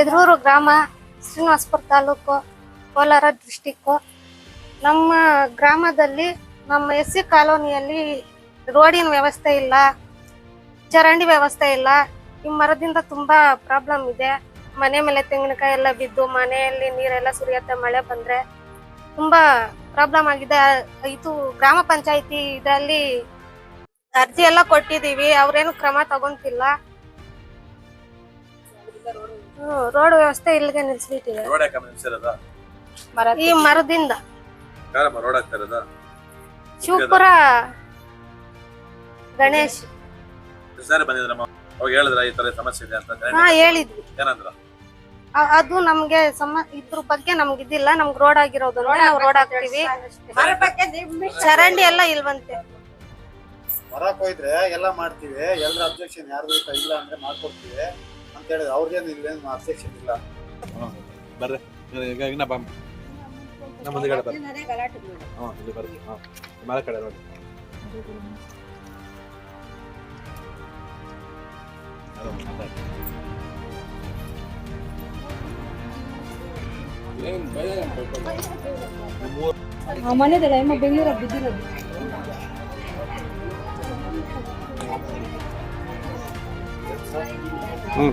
ಎದ್ರೂರು ಗ್ರಾಮ ಶ್ರೀನಿವಾಸಪುರ ತಾಲೂಕು, ಕೋಲಾರ ಡಿಸ್ಟಿಕ್ಕು. ನಮ್ಮ ಗ್ರಾಮದಲ್ಲಿ, ನಮ್ಮ ಎಸ್ ಸಿ ಕಾಲೋನಿಯಲ್ಲಿ ರೋಡಿನ ವ್ಯವಸ್ಥೆ ಇಲ್ಲ, ಚರಂಡಿ ವ್ಯವಸ್ಥೆ ಇಲ್ಲ. ಈ ಮರದಿಂದ ತುಂಬಾ ಪ್ರಾಬ್ಲಮ್ ಇದೆ. ಮನೆ ಮೇಲೆ ತೆಂಗಿನಕಾಯಿ ಎಲ್ಲ ಬಿದ್ದು, ಮನೆಯಲ್ಲಿ ನೀರೆಲ್ಲ ಸುರಿಯತ್ತೆ, ಮಳೆ ಬಂದ್ರೆ ತುಂಬಾ ಪ್ರಾಬ್ಲಮ್ ಆಗಿದೆ. ಇದು ಗ್ರಾಮ ಪಂಚಾಯತಿ ಇದರಲ್ಲಿ ಅರ್ಜಿ ಎಲ್ಲ ಕೊಟ್ಟಿದೀವಿ ಅವ್ರೇನು ಕ್ರಮ ತಗೊಂತಿಲ್ಲ. ಹ್ಮ್ ರೋಡ್ ವ್ಯವಸ್ಥೆ ಇಲ್ಲಿಗೆ ನಿಲ್ಸ್ಬಿಟ್ಟಿದೆ. ರೋಡ್ ಯಾಕೆ ನಿಲ್ಸಿರೋದ? ಈ ಮರದಿಂದ. ಯಾರಮ್ಮ ರೋಡ್ ಆಗ್ತಾ ಇರೋದ? ಶಿವಪುರ ಗಣೇಶ್. ಸರಿ ಬಂದಿದ್ರಮ್ಮ. ಅವಾಗ ಹೇಳಿದ್ರ ಈ ತರ ಸಮಸ್ಯೆ ಇದೆ ಅಂತ? ಹಾ ಹೇಳಿದ್ವಿ. ಏನಂದ್ರ? ಅ- ಅದು ನಮ್ಗೆ ಸಮ ಇದ್ರ ಬಗ್ಗೆ ನಮ್ಗೆ ಇದಿಲ್ಲ. ನಮ್ಗೆ ರೋಡ್ ಆಗಿರೋದು ನಾವು ರೋಡ್ ಹಾಕ್ತಿವಿ. ಚರಂಡಿ ಎಲ್ಲ ಇಲ್ವಂತೆ. ಹೊರಕ್ ಹೋಯ್ತ್ರೆ ಎಲ್ಲ ಮಾಡ್ತೀವಿ. ಎಲ್ಲರ ಅಬ್ಜೆಕ್ಷನ್ ಯಾರ್ದು ಇಲ್ಲ ಅಂದ್ರೆ ಮಾಡ್ಕೊಡ್ತೀವಿ. ಅಂತ ಹೇಳಿದ್ರೆ ಅವ್ರಿಗೇನು ಇಲ್ಲೇನು ಅಬ್ಜೆಕ್ಷನ್ ಇಲ್ಲ. ಬರ್ರಿ. ಈಗ ಇನ್ನ ಬಾ ನಮ್ಮ ಮುಂದ್ಗಡೆ ಬರ್ರಿ ಹಾ ಇಲ್ಲಿ ಬರ್ರಿ. ಹಾ ಮಳೆ ಕಡೆ ನೋಡಿ. ಮನೆದಲ್ಲ ಬೆಂಗಳೂರಾಗ ಬಿದ್ದಿರೋದು. ಹ್ಮ್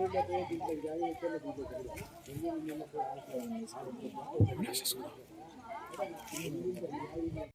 ಪ್ರಯತ್ನ ಇದೆ ಇವ್ರ ಕೈ